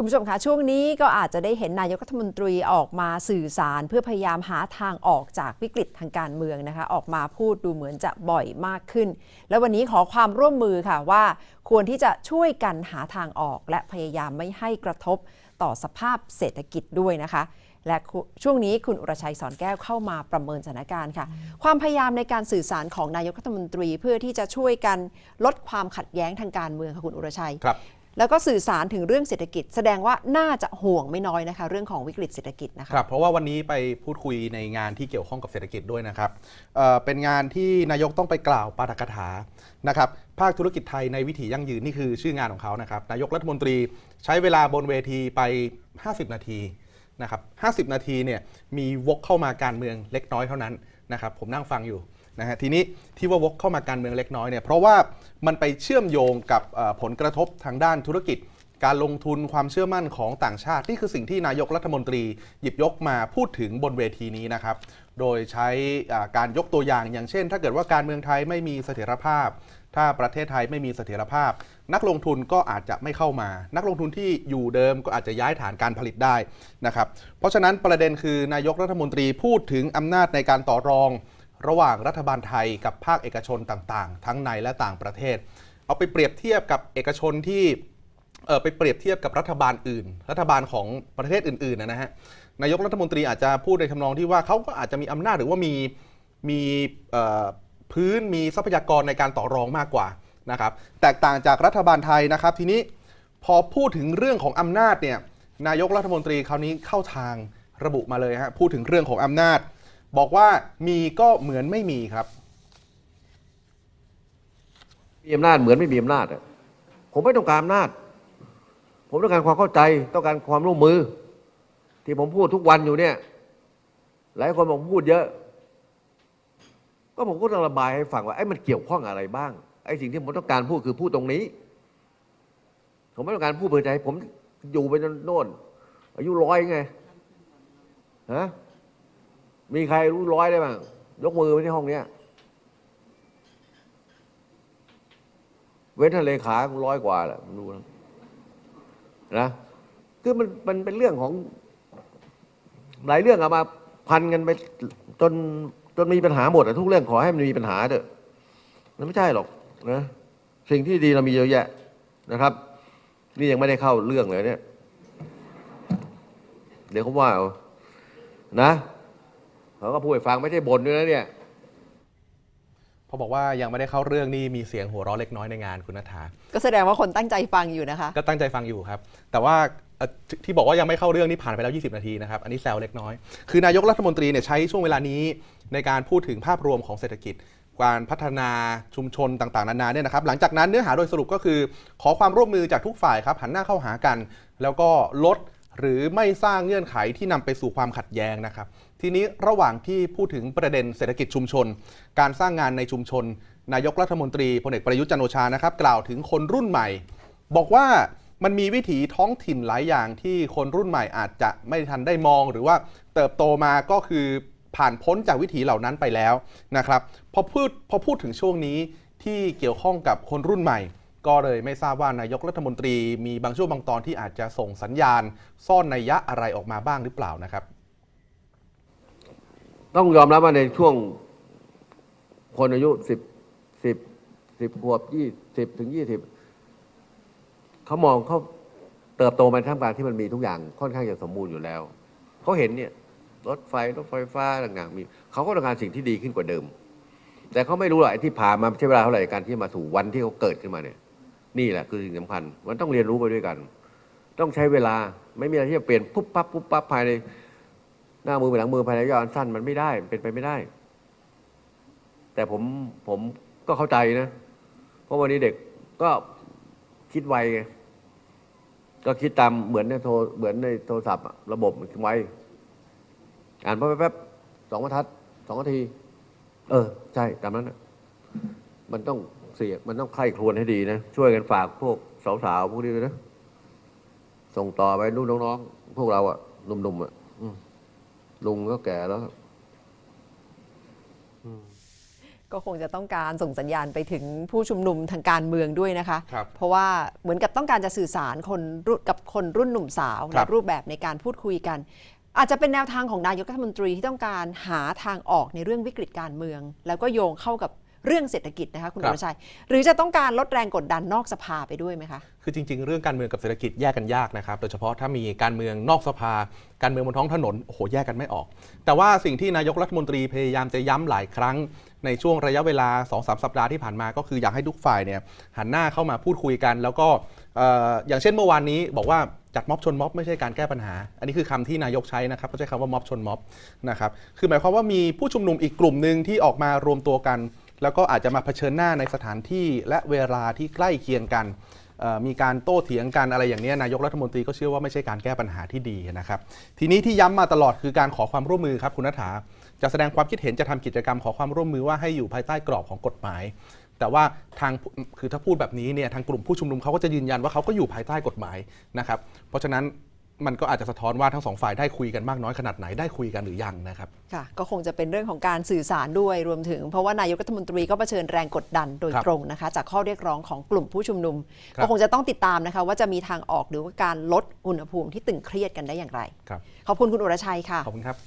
คุณผู้ชมคะช่วงนี้ก็อาจจะได้เห็นนายกรัฐมนตรีออกมาสื่อสาร เพื่อพยายามหาทางออกจากวิกฤตทางการเมืองนะคะ ออกมาพูดดูเหมือนจะบ่อยมากขึ้น แล้ววันนี้ขอความร่วมมือค่ะว่า ควรที่จะช่วยกันหาทางออก และพยายามไม่ให้กระทบต่อสภาพเศรษฐกิจด้วยนะคะ และช่วงนี้คุณอุรชัยสอนแก้วเข้ามาประเมินสถานการณ์ค่ะ ความพยายามในการสื่อสารของนายกรัฐมนตรี เพื่อที่จะช่วยกันลดความขัดแย้งทางการเมืองค่ะคุณอุรชัยครับ แล้วก็สื่อสารถึงเรื่องเศรษฐกิจ แสดงว่าน่าจะห่วงไม่น้อยนะคะ เรื่องของวิกฤตเศรษฐกิจนะคะครับเพราะว่าวันนี้ไปพูดคุยในงานที่เกี่ยวข้องกับเศรษฐกิจด้วยนะครับเเป็นงานที่นายกต้องไปกล่าวปาฐกถานะครับภาคธุรกิจไทยในวิถียั่งยืนนี่คือชื่องานของเขานะครับนายกรัฐมนตรีใช้เวลาบนเวทีไป 50 นาทีนะครับ50 นาทีเนี่ยมีวกเข้ามาการเมืองเล็กน้อยเท่านั้นนะครับผมนั่งฟังอยู่ นะฮะทีนี้ที่ว่าวกเข้ามาการเมืองเล็กน้อยเนี่ยเพราะว่ามันไปเชื่อมโยงกับผลกระทบทางด้านธุรกิจ การลงทุนความเชื่อมั่นของต่างชาติ นี่คือสิ่งที่นายกรัฐมนตรีหยิบยกมาพูดถึงบนเวทีนี้นะครับ โดยใช้การยกตัวอย่างอย่างเช่น ถ้าเกิดว่าการเมืองไทยไม่มีเสถียรภาพ ถ้าประเทศไทยไม่มีเสถียรภาพ นักลงทุนก็อาจจะไม่เข้ามา นักลงทุนที่อยู่เดิมก็อาจจะย้ายฐานการผลิตได้นะครับ เพราะฉะนั้นประเด็นคือนายกรัฐมนตรีพูดถึงอำนาจในการต่อรอง ระหว่างรัฐบาลไทยกับภาคเอกชนต่างๆ ทั้งในและต่างประเทศ เอาไปเปรียบเทียบกับเอกชนที่เออไปเปรียบเทียบกับรัฐบาลอื่น รัฐบาลของประเทศอื่นๆนะฮะนายกรัฐมนตรีอาจจะพูดในทำนองที่ว่าเขาก็อาจจะมีอำนาจหรือว่ามีมีพื้นมีทรัพยากรในการต่อรองมากกว่านะครับแตกต่างจากรัฐบาลไทยนะครับ ทีนี้พอพูดถึงเรื่องของอำนาจเนี่ยนายกรัฐมนตรีคราวนี้เข้าทางระบุมาเลยฮะพูดถึงเรื่องของอำนาจ บอกว่ามีก็เหมือนไม่มีครับ มีอำนาจเหมือนไม่มีอำนาจอะผมไม่ต้องการอำนาจ ผมต้องการความเข้าใจต้องการความร่วมมือ ที่ผมพูดทุกวันอยู่เนี่ย หลายคนบอกพูดเยอะ ก็ผมก็ต้องระบายให้ฟังว่าไอ้มันเกี่ยวข้องอะไรบ้างไอ้สิ่งที่ผมต้องการพูดคือพูดตรงนี้ ผมไม่ต้องการพูดเพื่อใจผมอยู่ไปจนโน่นอายุร้อยไงฮะ มีใครรู้ร้อยได้บ้างยกมือไปที่ห้องเนี้ย เว้นทะเลขาคงร้อยกว่าแหละผมดูนะนะคือมันมันเป็นเรื่องของ หลายเรื่องเอามาพันกันไปจนจนมีปัญหาหมดอะทุกเรื่องขอให้มันมีปัญหาเถอะมันไม่ใช่หรอกนะสิ่งที่ดีเรามีเยอะแยะนะครับ นี่ยังไม่ได้เข้าเรื่องเลยเนี่ย เดี๋ยวเขาว่าเอานะ เขาก็พูดให้ฟังไม่ใช่บ่นด้วยนะเนี่ย พอบอกว่ายังไม่ได้เข้าเรื่องนี่มีเสียงหัวเราะเล็กน้อยในงานคุณนัทธาก็แสดงว่าคนตั้งใจฟังอยู่นะคะ ก็ตั้งใจฟังอยู่ครับ แต่ว่าเอ่อที่ที่บอกว่ายังไม่เข้าเรื่องนี่ผ่านไปแล้ว 20 นาทีนะครับ อันนี้แซวเล็กน้อย คือนายกรัฐมนตรีเนี่ยใช้ช่วงเวลานี้ในการพูดถึงภาพรวมของเศรษฐกิจ การพัฒนาชุมชนต่างๆ นานาเนี่ยนะครับ หลังจากนั้นเนื้อหาโดยสรุปก็คือ ขอความร่วมมือจากทุกฝ่ายครับหันหน้าเข้าหากัน แล้วก็ลดหรือไม่สร้างเงื่อนไขที่นำไปสู่ความขัดแย้งนะครับ ทีนี้ระหว่างที่พูดถึงประเด็นเศรษฐกิจชุมชน การสร้างงานในชุมชน นายกรัฐมนตรีพลเอกประยุทธ์จันโอชานะครับ กล่าวถึงคนรุ่นใหม่ บอกว่ามันมีวิถีท้องถิ่นหลายอย่างที่คนรุ่นใหม่อาจจะไม่ทันได้มอง หรือว่าเติบโตมาก็คือผ่านพ้นจากวิถีเหล่านั้นไปแล้วนะครับพอพูดพอพูดถึงช่วงนี้ที่เกี่ยวข้องกับคนรุ่นใหม่ ก็เลยไม่ทราบว่านายกรัฐมนตรีมีบางช่วงบางตอนที่อาจจะส่งสัญญาณ ซ่อนนัยยะอะไรออกมาบ้างหรือเปล่านะครับ ต้องยอมรับว่าในช่วงคนอายุสิบสิบสิบขวบยี่สิบถึงยี่สิบเขามองเขาเติบโตมาท่ามกลางที่มันมีทุกอย่างค่อนข้างจะสมบูรณ์อยู่แล้วเขาเห็นเนี่ยรถไฟรถไฟฟ้าต่างๆมีเขาก็ต้องการสิ่งที่ดีขึ้นกว่าเดิม แต่เขาไม่รู้หรอกที่ผ่านมาใช้เวลาเท่าไหร่การที่มาสู่วันที่เขาเกิดขึ้นมาเนี่ย นี่แหละคือสิ่งสำคัญ มันต้องเรียนรู้ไปด้วยกัน ต้องใช้เวลาไม่มีอะไรที่จะเปลี่ยนปุ๊บปั๊บปุ๊บปั๊บภายใน น้ามือไปหลังมือภายในระยะอันสั้นมันไม่ได้เป็นไปไม่ได้ แต่ผมผมก็เข้าใจนะ เพราะวันนี้เด็กก็คิดไวไงก็คิดตามเหมือนในโทรเหมือนในโทรศัพท์ระบบมันไวอ่านแป๊บๆสองบรรทัดสองนาที เออ ใช่ตามนั้นนะมันต้องเสียมันต้องใคร่ครวญให้ดีนะ ช่วยกันฝากพวกสาวๆพวกนี้ด้วยนะ ส่งต่อไปรุ่นน้องๆ พวกเราอะหนุ่มๆอะ ลุงก็แก่แล้วก็คงจะต้องการส่งสัญญาณไปถึงผู้ชุมนุมทางการเมืองด้วยนะคะครับเพราะว่าเหมือนกับต้องการจะสื่อสารคนรุ่นกับคนรุ่นหนุ่มสาวคในรับรูปแบบในการพูดคุยกัน อาจจะเป็นแนวทางของนายกรัฐมนตรีที่ต้องการหาทางออกในเรื่องวิกฤตการเมือง แล้วก็โยงเข้ากับ เรื่องเศรษฐกิจนะคะคุณครัวบรชัย หรือจะต้องการลดแรงกดดันนอกสภาไปด้วยไหมคะ คือจริง ๆ เรื่องการเมืองกับเศรษฐกิจแยกกันยากนะครับ โดยเฉพาะถ้ามีการเมืองนอกสภา การเมืองบนท้องถนน โอ้โห แยกกันไม่ออก แต่ว่าสิ่งที่นายกรัฐมนตรีพยายามจะย้ำหลายครั้ง ในช่วงระยะเวลา 2-3 สัปดาห์ที่ผ่านมา ก็คืออยากให้ทุกฝ่ายเนี่ยหันหน้าเข้ามาพูดคุยกัน แล้วก็เอ่ออย่างเช่นเมื่อวานนี้บอกว่าจัดม็อบชนม็อบไม่ใช่การแก้ปัญหา อันนี้คือคำที่นายกใช้นะครับเขาใช้คำว่าม็อบชนม็อบนะครับ คือหมายความว่ามีผู้ชุมนุมอีกกลุ่มหนึ่งที่ออกมารวมตัวกัน แล้วก็อาจจะมาเผชิญหน้าในสถานที่และเวลาที่ใกล้เคียงกัน มีการโต้เถียงกันอะไรอย่างนี้นายกรัฐมนตรีก็เชื่อว่าไม่ใช่การแก้ปัญหาที่ดีนะครับ ทีนี้ที่ย้ำมาตลอดคือการขอความร่วมมือครับคุณนัฐาจะแสดงความคิดเห็นจะทำกิจกรรมขอความร่วมมือว่าให้อยู่ภายใต้กรอบของกฎหมาย แต่ว่าทางคือถ้าพูดแบบนี้เนี่ยทางกลุ่มผู้ชุมนุมเขาก็จะยืนยันว่าเขาก็อยู่ภายใต้กฎหมายนะครับ เพราะฉะนั้น มันก็อาจจะสะท้อนว่าทั้งสองฝ่ายได้คุยกันมากน้อยขนาดไหนได้คุยกันหรือยังนะครับค่ะก็คงจะเป็นเรื่องของการสื่อสารด้วยรวมถึง เพราะว่านายกรัฐมนตรีก็เผชิญแรงกดดันโดยครับตรงนะคะ จากข้อเรียกร้องของกลุ่มผู้ชุมนุมครับก็คงจะต้องติดตามนะคะ ว่าจะมีทางออกหรือว่าการลดอุณหภูมิที่ตึงเครียดกันได้อย่างไรครับขอบคุณคุณอุรชัยค่ะขอบคุณครับ